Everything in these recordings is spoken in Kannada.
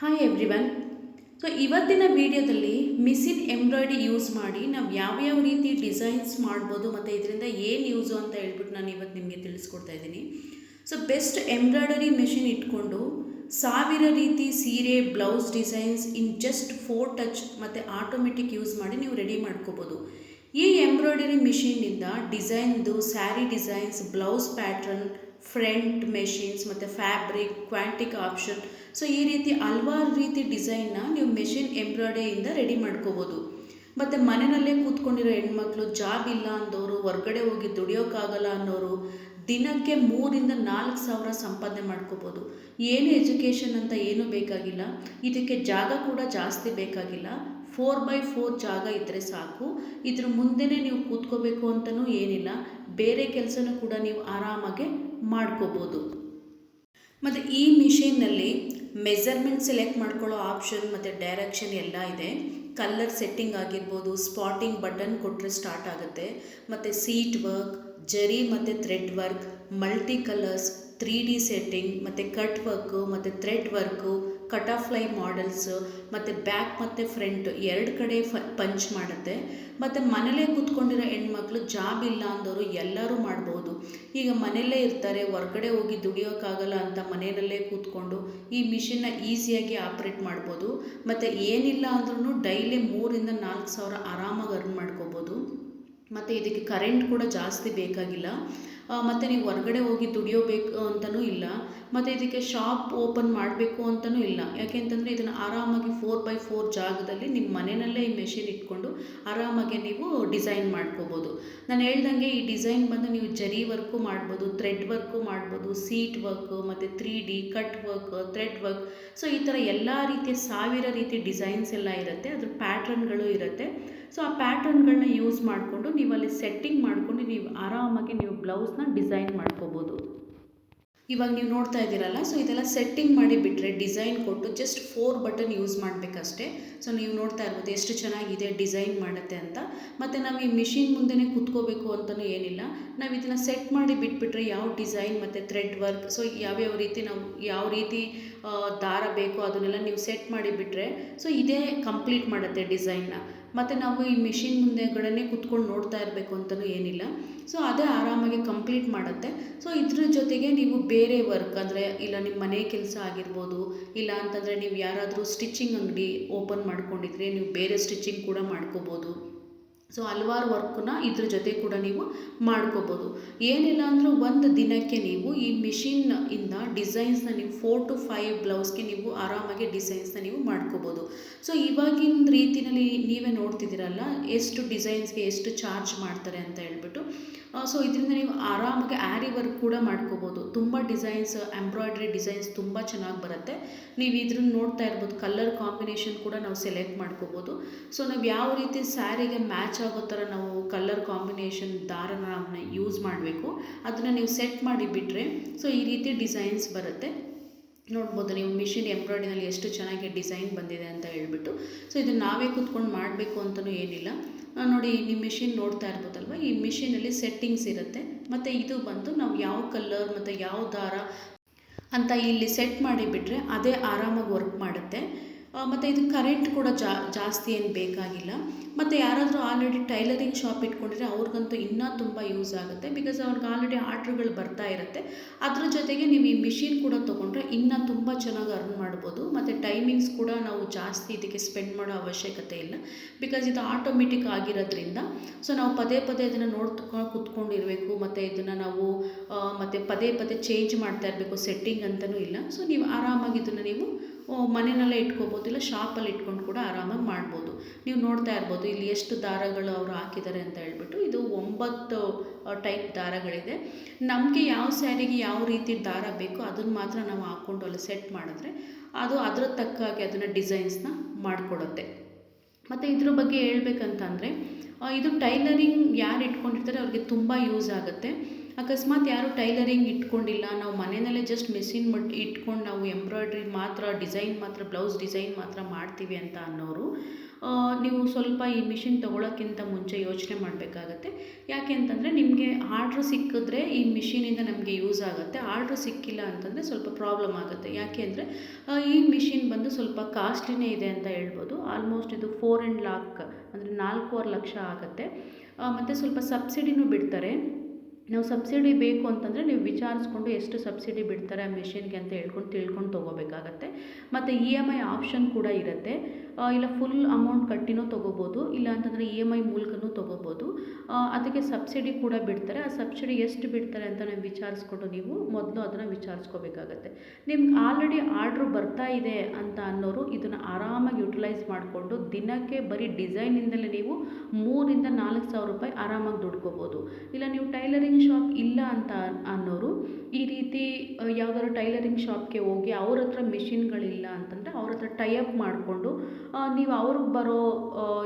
ಹಾಯ್ ಎವ್ರಿವನ್ ಸೊ ಇವತ್ತಿನ ವಿಡಿಯೋದಲ್ಲಿ ಮಿಸಿನ್ ಎಂಬ್ರಾಯ್ಡ್ರಿ ಯೂಸ್ ಮಾಡಿ ನಾವು ಯಾವ್ಯಾವ ರೀತಿ ಡಿಸೈನ್ಸ್ ಮಾಡ್ಬೋದು ಮತ್ತು ಇದರಿಂದ ಏನು ಯೂಸು ಅಂತ ಹೇಳ್ಬಿಟ್ಟು ನಾನು ಇವತ್ತು ನಿಮಗೆ ತಿಳಿಸ್ಕೊಡ್ತಾ ಇದ್ದೀನಿ. ಸೊ ಬೆಸ್ಟ್ ಎಂಬ್ರಾಯ್ಡರಿ ಮೆಷಿನ್ ಇಟ್ಕೊಂಡು ಸಾವಿರ ರೀತಿ ಸೀರೆ, blouse designs in just four touch ಮತ್ತು ಆಟೋಮೆಟಿಕ್ ಯೂಸ್ ಮಾಡಿ ನೀವು ರೆಡಿ ಮಾಡ್ಕೋಬೋದು. ಈ ಎಂಬ್ರಾಯ್ಡರಿ ಮಿಷಿನ್ನಿಂದ ಡಿಸೈನ್ದು saree designs, blouse pattern, front machines ಮತ್ತು ಫ್ಯಾಬ್ರಿಕ್, ಕ್ವಾಂಟಿಕ್ ಆಪ್ಷನ್ ಸೊ ಈ ರೀತಿ ಹಲ್ವಾರು ರೀತಿ ಡಿಸೈನ್ನ ನೀವು ಮೆಷಿನ್ ಎಂಬ್ರಾಯ್ಡರಿಯಿಂದ ರೆಡಿ ಮಾಡ್ಕೋಬೋದು. ಮತ್ತು ಮನೆಯಲ್ಲೇ ಕೂತ್ಕೊಂಡಿರೋ ಹೆಣ್ಮಕ್ಳು ಜಾಬ್ ಇಲ್ಲ ಅಂದವರು ಹೊರಗಡೆ ಹೋಗಿ ದುಡಿಯೋಕ್ಕಾಗಲ್ಲ ಅನ್ನೋರು ದಿನಕ್ಕೆ ಮೂರಿಂದ ನಾಲ್ಕು ಸಾವಿರ ಸಂಪಾದನೆ ಮಾಡ್ಕೋಬೋದು. ಏನು ಎಜುಕೇಷನ್ ಅಂತ ಏನೂ ಬೇಕಾಗಿಲ್ಲ. ಇದಕ್ಕೆ ಜಾಗ ಕೂಡ ಜಾಸ್ತಿ ಬೇಕಾಗಿಲ್ಲ. ಫೋರ್ ಬೈ ಫೋರ್ ಜಾಗ ಇದ್ದರೆ ಸಾಕು. ಇದ್ರ ಮುಂದೆನೇ ನೀವು ಕೂತ್ಕೋಬೇಕು ಅಂತಲೂ ಏನಿಲ್ಲ. ಬೇರೆ ಕೆಲಸನೂ ಕೂಡ ನೀವು ಆರಾಮಾಗೆ ಮಾಡ್ಕೋಬೋದು. ಮತ್ತು ಈ ಮಿಷಿನ್ನಲ್ಲಿ ಮೆಸರ್ಮೆಂಟ್ ಸೆಲೆಕ್ಟ್ ಮಾಡ್ಕೊಳ್ಳೋ ಆಪ್ಷನ್ ಮತ್ತು ಡೈರೆಕ್ಷನ್ ಎಲ್ಲ ಇದೆ. ಕಲ್ಲರ್ ಸೆಟ್ಟಿಂಗ್ ಆಗಿರ್ಬೋದು ಸ್ಪಾಟಿಂಗ್ ಬಟನ್ ಕೊಟ್ಟರೆ ಸ್ಟಾರ್ಟ್ ಆಗುತ್ತೆ. ಮತ್ತು ಸೀಟ್ ವರ್ಕ್ ಜರಿ ಮತ್ತು thread work multi colours three D setting ಮತ್ತು ಕಟ್ ವರ್ಕು ಮತ್ತು ಥ್ರೆಡ್ ವರ್ಕು ಕಟ್ ಆಫ್ ಲೈ ಮಾಡೆಲ್ಸು ಮತ್ತು ಬ್ಯಾಕ್ ಮತ್ತು ಫ್ರಂಟ್ ಎರಡು ಕಡೆ ಫ ಪಂಚ್ ಮಾಡುತ್ತೆ. ಮತ್ತು ಮನೇಲೇ ಕೂತ್ಕೊಂಡಿರೋ ಹೆಣ್ಮಕ್ಳು ಜಾಬ್ ಇಲ್ಲ ಅಂದವರು ಎಲ್ಲರೂ ಮಾಡ್ಬೋದು. ಈಗ ಮನೆಯಲ್ಲೇ ಇರ್ತಾರೆ, ಹೊರ್ಗಡೆ ಹೋಗಿ ದುಡಿಯೋಕ್ಕಾಗಲ್ಲ ಅಂತ ಮನೆಯಲ್ಲೇ ಕೂತ್ಕೊಂಡು ಈ ಮಿಷಿನ್ನ ಈಸಿಯಾಗಿ ಆಪ್ರೇಟ್ ಮಾಡ್ಬೋದು. ಮತ್ತು ಏನಿಲ್ಲ ಅಂದ್ರೂ ಡೈಲಿ ಮೂರಿಂದ ನಾಲ್ಕು ಸಾವಿರ ಆರಾಮಾಗಿ ಅರ್ನ್ ಮಾಡ್ಕೋಬೋದು. ಮತ್ತು ಇದಕ್ಕೆ ಕರೆಂಟ್ ಕೂಡ ಜಾಸ್ತಿ ಬೇಕಾಗಿಲ್ಲ. ಮತ್ತು ನೀವು ಹೊರ್ಗಡೆ ಹೋಗಿ ದುಡಿಯೋಬೇಕು ಅಂತಲೂ ಇಲ್ಲ. ಮತ್ತು ಇದಕ್ಕೆ ಶಾಪ್ ಓಪನ್ ಮಾಡಬೇಕು ಅಂತಲೂ ಇಲ್ಲ. ಯಾಕೆ ಅಂತಂದರೆ ಇದನ್ನು ಆರಾಮಾಗಿ ಫೋರ್ ಬೈ ಫೋರ್ ಜಾಗದಲ್ಲಿ ನಿಮ್ಮ ಮನೆಯಲ್ಲೇ ಈ ಮೆಷಿನ್ ಇಟ್ಕೊಂಡು ಆರಾಮಾಗಿ ನೀವು ಡಿಸೈನ್ ಮಾಡ್ಕೋಬೋದು. ನಾನು ಹೇಳ್ದಂಗೆ ಈ ಡಿಸೈನ್ ಬಂದು ನೀವು ಜರಿ ವರ್ಕು ಮಾಡ್ಬೋದು ಥ್ರೆಡ್ ವರ್ಕು ಮಾಡ್ಬೋದು ಸೀಟ್ ವರ್ಕು ಮತ್ತು three D cut work thread work so ಈ ಥರ ಎಲ್ಲ ರೀತಿಯ ಸಾವಿರ ರೀತಿ ಡಿಸೈನ್ಸ್ ಎಲ್ಲ ಇರುತ್ತೆ. ಅದ್ರ ಪ್ಯಾಟ್ರನ್ಗಳು ಇರುತ್ತೆ. ಸೊ ಆ ಪ್ಯಾಟರ್ನ್ಗಳನ್ನ ಯೂಸ್ ಮಾಡಿಕೊಂಡು ನೀವು ಅಲ್ಲಿ ಸೆಟ್ಟಿಂಗ್ ಮಾಡಿಕೊಂಡು ನೀವು ಆರಾಮಾಗಿ ನೀವು ಬ್ಲೌಸ್ನ ಡಿಸೈನ್ ಮಾಡ್ಕೋಬೋದು. ಇವಾಗ ನೀವು ನೋಡ್ತಾ ಇದ್ದೀರಲ್ಲ ಸೊ ಇದೆಲ್ಲ ಸೆಟ್ಟಿಂಗ್ ಮಾಡಿ ಬಿಟ್ಟರೆ ಡಿಸೈನ್ ಕೊಟ್ಟು ಜಸ್ಟ್ ಫೋರ್ ಬಟನ್ ಯೂಸ್ ಮಾಡಬೇಕಷ್ಟೇ. ಸೊ ನೀವು ನೋಡ್ತಾ ಇರ್ಬೋದು ಎಷ್ಟು ಚೆನ್ನಾಗಿದೆ ಡಿಸೈನ್ ಮಾಡುತ್ತೆ ಅಂತ. ಮತ್ತು ನಾವು ಈ ಮಿಷಿನ್ ಮುಂದೆನೇ ಕುತ್ಕೋಬೇಕು ಅಂತಲೂ ಏನಿಲ್ಲ. ನಾವು ಇದನ್ನು ಸೆಟ್ ಮಾಡಿ ಬಿಟ್ಬಿಟ್ರೆ ಯಾವ ಡಿಸೈನ್ ಮತ್ತು ಥ್ರೆಡ್ ವರ್ಕ್ ಸೊ ಯಾವ್ಯಾವ ರೀತಿ ನಾವು ಯಾವ ರೀತಿ ದಾರ ಬೇಕೋ ಅದನ್ನೆಲ್ಲ ನೀವು ಸೆಟ್ ಮಾಡಿಬಿಟ್ರೆ ಸೊ ಇದೇ ಕಂಪ್ಲೀಟ್ ಮಾಡುತ್ತೆ ಡಿಸೈನ್ನ ಮತ್ತು ನಾವು ಈ ಮಿಷಿನ್ ಮುಂದೆಗಡೆ ಕುತ್ಕೊಂಡು ನೋಡ್ತಾ ಇರಬೇಕು ಅಂತಲೂ ಏನಿಲ್ಲ. ಸೊ ಅದೇ ಆರಾಮಾಗಿ ಕಂಪ್ಲೀಟ್ ಮಾಡುತ್ತೆ. ಸೊ ಇದ್ರ ಜೊತೆಗೆ ನೀವು ಬೇರೆ ವರ್ಕ್ ಅಂದರೆ ಇಲ್ಲ ನಿಮ್ಮ ಮನೆ ಕೆಲಸ ಆಗಿರ್ಬೋದು, ಇಲ್ಲ ಅಂತಂದರೆ ನೀವು ಯಾರಾದರೂ ಸ್ಟಿಚಿಂಗ್ ಅಂಗಡಿ ಓಪನ್ ಮಾಡ್ಕೊಂಡಿದ್ರೆ ನೀವು ಬೇರೆ ಸ್ಟಿಚಿಂಗ್ ಕೂಡ ಮಾಡ್ಕೋಬೋದು. ಸೊ ಹಲವಾರು ವರ್ಕನ್ನ ಇದ್ರ ಜೊತೆ ಕೂಡ ನೀವು ಮಾಡ್ಕೋಬೋದು. ಏನಿಲ್ಲ ಅಂದರೂ ಒಂದು ದಿನಕ್ಕೆ ನೀವು ಈ ಮಿಷಿನ್ ಇಂದ ಡಿಸೈನ್ಸ್ನ ನೀವು ಫೋರ್ ಟು ಫೈವ್ ಬ್ಲೌಸ್ಗೆ ನೀವು ಆರಾಮಾಗಿ ಡಿಸೈನ್ಸ್ನ ನೀವು ಮಾಡ್ಕೋಬೋದು. ಸೊ ಇವಾಗಿನ ರೀತಿಯಲ್ಲಿ ನೀವೇ ನೋಡ್ತಿದ್ದೀರಲ್ಲ, ಎಷ್ಟು ಡಿಸೈನ್ಸ್ಗೆ ಎಷ್ಟು ಚಾರ್ಜ್ ಮಾಡ್ತಾರೆ ಅಂತ ಹೇಳ್ಬಿಟ್ಟು. ಸೊ ಇದರಿಂದ ನೀವು ಆರಾಮಾಗಿ ಆ್ಯರಿ ವರ್ಕ್ ಕೂಡ ಮಾಡ್ಕೋಬೋದು. ತುಂಬ ಡಿಸೈನ್ಸ್ ಎಂಬ್ರಾಯ್ಡ್ರಿ ಡಿಸೈನ್ಸ್ ತುಂಬ ಚೆನ್ನಾಗಿ ಬರುತ್ತೆ. ನೀವು ಇದ್ರನ್ನ ನೋಡ್ತಾ ಇರ್ಬೋದು ಕಲರ್ ಕಾಂಬಿನೇಷನ್ ಕೂಡ ನಾವು ಸೆಲೆಕ್ಟ್ ಮಾಡ್ಕೋಬೋದು. ಸೊ ನಾವು ಯಾವ ರೀತಿ ಸ್ಯಾರಿಗೆ ಮ್ಯಾಚ್ ಆಗೋ ಥರ ನಾವು ಕಲರ್ ಕಾಂಬಿನೇಷನ್ ದಾರನ ಯೂಸ್ ಮಾಡಬೇಕು, ಅದನ್ನು ನೀವು ಸೆಟ್ ಮಾಡಿಬಿಟ್ರೆ ಸೊ ಈ ರೀತಿ ಡಿಸೈನ್ಸ್ ಬರುತ್ತೆ. ನೋಡ್ಬೋದು ನೀವು ಮಿಷಿನ್ ಎಂಬ್ರಾಯ್ಡ್ರಿನಲ್ಲಿ ಎಷ್ಟು ಚೆನ್ನಾಗಿ ಡಿಸೈನ್ ಬಂದಿದೆ ಅಂತ ಹೇಳ್ಬಿಟ್ಟು. ಸೊ ಇದನ್ನು ನಾವೇ ಕೂತ್ಕೊಂಡು ಮಾಡಬೇಕು ಅಂತಲೂ ಏನಿಲ್ಲ. ನೋಡಿ ನಿಮ್ಮ ಮಿಷಿನ್ ನೋಡ್ತಾ ಇರ್ಬೋದಲ್ವ? ಈ ಮಿಷಿನಲ್ಲಿ ಸೆಟ್ಟಿಂಗ್ಸ್ ಇರುತ್ತೆ. ಮತ್ತು ಇದು ಬಂದು ನಾವು ಯಾವ ಕಲರ್ ಮತ್ತು ಯಾವ ದಾರ ಅಂತ ಇಲ್ಲಿ ಸೆಟ್ ಮಾಡಿಬಿಟ್ರೆ ಅದೇ ಆರಾಮಾಗಿ ವರ್ಕ್ ಮಾಡುತ್ತೆ. ಮತ್ತು ಇದು ಕರೆಂಟ್ ಕೂಡ ಜಾಸ್ತಿ ಏನು ಬೇಕಾಗಿಲ್ಲ. ಮತ್ತು ಯಾರಾದರೂ ಆಲ್ರೆಡಿ ಟೈಲರಿಂಗ್ ಶಾಪ್ ಇಟ್ಕೊಂಡಿದ್ರೆ ಅವ್ರಿಗಂತೂ ಇನ್ನೂ ತುಂಬ ಯೂಸ್ ಆಗುತ್ತೆ. ಬಿಕಾಸ್ ಅವ್ರಿಗೆ ಆಲ್ರೆಡಿ ಆರ್ಡ್ರ್ಗಳು ಬರ್ತಾ ಇರುತ್ತೆ. ಅದ್ರ ಜೊತೆಗೆ ನೀವು ಈ ಮಿಷಿನ್ ಕೂಡ ತೊಗೊಂಡ್ರೆ ಇನ್ನೂ ತುಂಬ ಚೆನ್ನಾಗಿ ಅರ್ನ್ ಮಾಡ್ಬೋದು. ಮತ್ತು ಟೈಮಿಂಗ್ಸ್ ಕೂಡ ನಾವು ಜಾಸ್ತಿ ಇದಕ್ಕೆ ಸ್ಪೆಂಡ್ ಮಾಡೋ ಅವಶ್ಯಕತೆ ಇಲ್ಲ. ಬಿಕಾಸ್ ಇದು ಆಟೋಮೆಟಿಕ್ ಆಗಿರೋದ್ರಿಂದ ಸೊ ನಾವು ಪದೇ ಪದೇ ಇದನ್ನು ನೋಡ್ಕೊಂಡು ಕುತ್ಕೊಂಡಿರಬೇಕು. ಮತ್ತು ಇದನ್ನು ನಾವು ಮತ್ತು ಪದೇ ಪದೇ ಚೇಂಜ್ ಮಾಡ್ತಾ ಇರಬೇಕು. ಸೆಟ್ಟಿಂಗ್ ಅಂತಲೂ ಇಲ್ಲ. ಸೊ ನೀವು ಆರಾಮಾಗಿ ಇದನ್ನು ನೀವು ಮನೆಯಲ್ಲೇ ಇಟ್ಕೋಬೋದು, ಇಲ್ಲ ಶಾಪಲ್ಲಿ ಇಟ್ಕೊಂಡು ಕೂಡ ಆರಾಮಾಗಿ ಮಾಡ್ಬೋದು. ನೀವು ನೋಡ್ತಾ ಇರ್ಬೋದು, ಇಲ್ಲಿ ಎಷ್ಟು ದಾರಗಳು ಅವರು ಹಾಕಿದ್ದಾರೆ ಅಂತ ಹೇಳ್ಬಿಟ್ಟು ಇದು ಒಂಬತ್ತು ಟೈಪ್ ದಾರಗಳಿದೆ. ನಮಗೆ ಯಾವ ಸ್ಯಾರಿಗೆ ಯಾವ ರೀತಿ ದಾರ ಬೇಕೋ ಅದನ್ನು ಮಾತ್ರ ನಾವು ಹಾಕ್ಕೊಂಡು ಅಲ್ಲಿ ಸೆಟ್ ಮಾಡಿದ್ರೆ ಅದು ಅದರ ತಕ್ಕಾಗಿ ಅದನ್ನು ಡಿಸೈನ್ಸ್ನ ಮಾಡಿಕೊಡುತ್ತೆ ಮತ್ತು ಇದ್ರ ಬಗ್ಗೆ ಹೇಳ್ಬೇಕಂತಂದರೆ ಇದು ಟೈಲರಿಂಗ್ ಯಾರು ಇಟ್ಕೊಂಡಿರ್ತಾರೆ ಅವ್ರಿಗೆ ತುಂಬ ಯೂಸ್ ಆಗುತ್ತೆ. ಅಕಸ್ಮಾತ್ ಯಾರು ಟೈಲರಿಂಗ್ ಇಟ್ಕೊಂಡಿಲ್ಲ. ನಾವು ಮನೆಯಲ್ಲೇ ಜಸ್ಟ್ ಮೆಷಿನ್ ಮಟ್ ಇಟ್ಕೊಂಡು ನಾವು ಎಂಬ್ರಾಯ್ಡ್ರಿ ಮಾತ್ರ ಡಿಸೈನ್ ಮಾತ್ರ ಬ್ಲೌಸ್ ಡಿಸೈನ್ ಮಾತ್ರ ಮಾಡ್ತೀವಿ ಅಂತ ಅನ್ನೋರು ನೀವು ಸ್ವಲ್ಪ ಈ ಮಿಷಿನ್ ತೊಗೊಳಕ್ಕಿಂತ ಮುಂಚೆ ಯೋಚನೆ ಮಾಡಬೇಕಾಗತ್ತೆ. ಯಾಕೆ ಅಂತಂದರೆ ನಿಮಗೆ ಆರ್ಡ್ರ್ ಸಿಕ್ಕಿದ್ರೆ ಈ ಮಿಷಿನಿಂದ ನಮಗೆ ಯೂಸ್ ಆಗುತ್ತೆ. ಆರ್ಡ್ರ್ ಸಿಕ್ಕಿಲ್ಲ ಅಂತಂದರೆ ಸ್ವಲ್ಪ ಪ್ರಾಬ್ಲಮ್ ಆಗುತ್ತೆ. ಯಾಕೆ ಅಂದರೆ ಈ ಮಿಷಿನ್ ಬಂದು ಸ್ವಲ್ಪ ಕಾಸ್ಟ್ಲಿನೇ ಇದೆ ಅಂತ ಹೇಳ್ಬೋದು. ಆಲ್ಮೋಸ್ಟ್ ಇದು ಫೋರ್ ಆ್ಯಂಡ್ ಲಾಕ್ ಅಂದರೆ ನಾಲ್ಕೂವರೆ ಲಕ್ಷ ಆಗುತ್ತೆ. ಮತ್ತು ಸ್ವಲ್ಪ ಸಬ್ಸಿಡಿನೂ ಬಿಡ್ತಾರೆ. ನಾವು ಸಬ್ಸಿಡಿ ಬೇಕು ಅಂತಂದರೆ ನೀವು ವಿಚಾರಿಸ್ಕೊಂಡು ಎಷ್ಟು ಸಬ್ಸಿಡಿ ಬಿಡ್ತಾರೆ ಆ ಮಿಷಿನ್ಗೆ ಅಂತ ಹೇಳ್ಕೊಂಡು ತಿಳ್ಕೊಂಡು ತೊಗೋಬೇಕಾಗತ್ತೆ. ಮತ್ತು ಇ ಎಂ ಐ ಆಪ್ಷನ್ ಕೂಡ ಇರುತ್ತೆ. ಇಲ್ಲ ಫುಲ್ ಅಮೌಂಟ್ ಕಟ್ಟಿನೂ ತೊಗೋಬೋದು, ಇಲ್ಲ ಅಂತಂದರೆ ಇ ಎಂ ಐ ಮೂಲಕನೂ ತೊಗೋಬೋದು. ಅದಕ್ಕೆ ಸಬ್ಸಿಡಿ ಕೂಡ ಬಿಡ್ತಾರೆ. ಆ ಸಬ್ಸಿಡಿ ಎಷ್ಟು ಬಿಡ್ತಾರೆ ಅಂತ ನಾವು ವಿಚಾರಿಸ್ಕೊಂಡು ನೀವು ಮೊದಲು ಅದನ್ನು ವಿಚಾರಿಸ್ಕೋಬೇಕಾಗತ್ತೆ. ನಿಮ್ಗೆ ಆಲ್ರೆಡಿ ಆರ್ಡ್ರ್ ಬರ್ತಾ ಇದೆ ಅಂತ ಅನ್ನೋರು ಇದನ್ನು ಆರಾಮಾಗಿ ಯುಟಿಲೈಸ್ ಮಾಡಿಕೊಂಡು ದಿನಕ್ಕೆ ಬರೀ ಡಿಸೈನಿಂದಲೇ ನೀವು ಮೂರಿಂದ ನಾಲ್ಕು ಸಾವಿರ ರೂಪಾಯಿ ಆರಾಮಾಗಿ ದುಡ್ಕೋಬೋದು. ಇಲ್ಲ ನೀವು ಟೈಲರಿಂಗ್ ಶಾಪ್ ಇಲ್ಲ ಅಂತ ಅನ್ನೋರು ಈ ರೀತಿ ಯಾವ್ದಾದ್ರು ಟೈಲರಿಂಗ್ ಶಾಪ್ಗೆ ಹೋಗಿ ಅವ್ರ ಹತ್ರ ಮಿಷಿನ್ಗಳಿಲ್ಲ ಅಂತಂದರೆ ಅವ್ರ ಹತ್ರ ಟೈಅಪ್ ಮಾಡಿಕೊಂಡು ನೀವು ಅವ್ರಿಗೆ ಬರೋ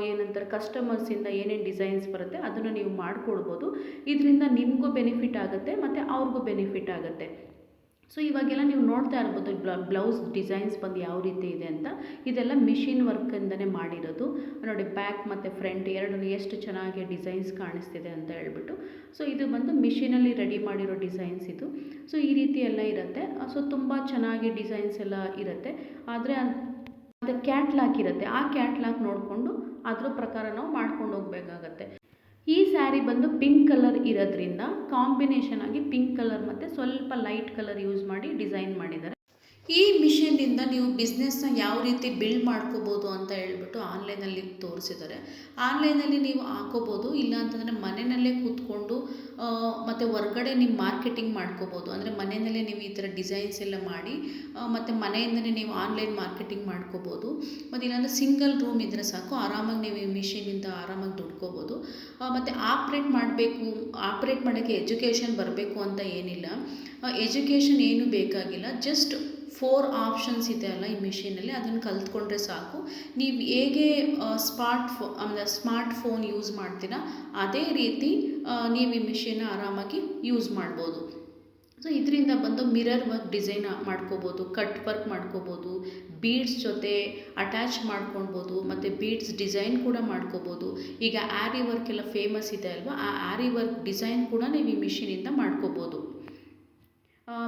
ಏನಂತಾರೆ ಕಸ್ಟಮರ್ಸಿಂದ ಏನೇನು ಡಿಸೈನ್ಸ್ ಬರುತ್ತೆ ಅದನ್ನು ನೀವು ಮಾಡಿಕೊಡ್ಬೋದು. ಇದರಿಂದ ನಿಮಗೂ ಬೆನಿಫಿಟ್ ಆಗುತ್ತೆ, ಮತ್ತು ಅವ್ರಿಗೂ ಬೆನಿಫಿಟ್ ಆಗುತ್ತೆ. ಸೊ ಇವಾಗೆಲ್ಲ ನೀವು ನೋಡ್ತಾ ಇರ್ಬೋದು ಬ್ಲೌಸ್ ಡಿಸೈನ್ಸ್ ಬಂದು ಯಾವ ರೀತಿ ಇದೆ ಅಂತ. ಇದೆಲ್ಲ ಮಿಷಿನ್ ವರ್ಕಿಂದನೇ ಮಾಡಿರೋದು. ನೋಡಿ ಬ್ಯಾಕ್ ಮತ್ತು ಫ್ರಂಟ್ ಎರಡು ಎಷ್ಟು ಚೆನ್ನಾಗಿ ಡಿಸೈನ್ಸ್ ಕಾಣಿಸ್ತಿದೆ ಅಂತ ಹೇಳ್ಬಿಟ್ಟು. ಸೊ ಇದು ಬಂದು ಮಿಷಿನಲ್ಲಿ ರೆಡಿ ಮಾಡಿರೋ ಡಿಸೈನ್ಸ್ ಇದು. ಸೊ ಈ ರೀತಿ ಎಲ್ಲ ಇರುತ್ತೆ. ಸೊ ತುಂಬ ಚೆನ್ನಾಗಿ ಡಿಸೈನ್ಸ್ ಎಲ್ಲ ಇರುತ್ತೆ. ಆದರೆ ಅದು ಕ್ಯಾಟ್ಲಾಕ್ ಇರುತ್ತೆ. ಆ ಕ್ಯಾಟ್ಲಾಕ್ ನೋಡಿಕೊಂಡು ಅದ್ರ ಪ್ರಕಾರ ನಾವು ಮಾಡ್ಕೊಂಡು ಹೋಗಬೇಕಾಗತ್ತೆ. ಈ ಸ್ಯಾರಿ ಬಂದು ಪಿಂಕ್ ಕಲರ್ ಇರೋದ್ರಿಂದ ಕಾಂಬಿನೇಷನ್ ಆಗಿ ಪಿಂಕ್ ಕಲರ್ ಮತ್ತು ಸ್ವಲ್ಪ ಲೈಟ್ ಕಲರ್ ಯೂಸ್ ಮಾಡಿ ಡಿಸೈನ್ ಮಾಡಿದ್ದಾರೆ. ಈ ಮಿಷಿನಿಂದ ನೀವು ಬಿಸ್ನೆಸ್ನ ಯಾವ ರೀತಿ ಬಿಲ್ಡ್ ಮಾಡ್ಕೋಬೋದು ಅಂತ ಹೇಳ್ಬಿಟ್ಟು ಆನ್ಲೈನಲ್ಲಿ ತೋರಿಸಿದ್ದಾರೆ. ಆನ್ಲೈನಲ್ಲಿ ನೀವು ಹಾಕೋಬೋದು, ಇಲ್ಲ ಅಂತಂದರೆ ಮನೆಯಲ್ಲೇ ಕೂತ್ಕೊಂಡು ಮತ್ತು ಹೊರ್ಗಡೆ ನೀವು ಮಾರ್ಕೆಟಿಂಗ್ ಮಾಡ್ಕೋಬೋದು. ಅಂದರೆ ಮನೆಯಲ್ಲೇ ನೀವು ಈ ಥರ ಡಿಸೈನ್ಸ್ ಎಲ್ಲ ಮಾಡಿ ಮತ್ತು ಮನೆಯಿಂದಲೇ ನೀವು ಆನ್ಲೈನ್ ಮಾರ್ಕೆಟಿಂಗ್ ಮಾಡ್ಕೋಬೋದು. ಮತ್ತು ಇಲ್ಲಾಂದರೆ ಸಿಂಗಲ್ ರೂಮ್ ಇದ್ದರೆ ಸಾಕು, ಆರಾಮಾಗಿ ನೀವು ಈ ಮಿಷಿನಿಂದ ಆರಾಮಾಗಿ ದುಡ್ಕೋಬೋದು. ಮತ್ತು ಆಪ್ರೇಟ್ ಮಾಡಬೇಕು, ಆಪ್ರೇಟ್ ಮಾಡೋಕ್ಕೆ ಎಜುಕೇಷನ್ ಬರಬೇಕು ಅಂತ ಏನಿಲ್ಲ. ಎಜುಕೇಷನ್ ಏನೂ ಬೇಕಾಗಿಲ್ಲ, ಜಸ್ಟ್ ಫೋರ್ ಆಪ್ಷನ್ಸ್ ಇದೆ ಅಲ್ಲ ಈ ಮಿಷಿನಲ್ಲಿ ಅದನ್ನು ಕಲ್ತ್ಕೊಂಡ್ರೆ ಸಾಕು. ನೀವು ಹೇಗೆ ಸ್ಮಾರ್ಟ್ ಫೋ ಅಂದರೆ ಸ್ಮಾರ್ಟ್ ಫೋನ್ ಯೂಸ್ ಮಾಡ್ತೀರಾ, ಅದೇ ರೀತಿ ನೀವು ಈ ಮಿಷಿನ್ನ ಆರಾಮಾಗಿ ಯೂಸ್ ಮಾಡ್ಬೋದು. ಸೊ ಇದರಿಂದ ಬಂದು ಮಿರರ್ ವರ್ಕ್ ಡಿಸೈನ್ ಮಾಡ್ಕೋಬೋದು ಕಟ್ ವರ್ಕ್ ಮಾಡ್ಕೋಬೋದು ಬೀಡ್ಸ್ ಜೊತೆ ಅಟ್ಯಾಚ್ ಮಾಡ್ಕೊಳ್ಬೋದು, ಮತ್ತು ಬೀಡ್ಸ್ ಡಿಸೈನ್ ಕೂಡ ಮಾಡ್ಕೋಬೋದು. ಈಗ ಆ್ಯರಿ ವರ್ಕ್ ಎಲ್ಲ ಫೇಮಸ್ ಇದೆ ಅಲ್ವಾ, ಆ ಆ್ಯರಿ ವರ್ಕ್ ಡಿಸೈನ್ ಕೂಡ ನೀವು ಈ ಮಿಷಿನಿಂದ ಮಾಡ್ಕೋಬೋದು.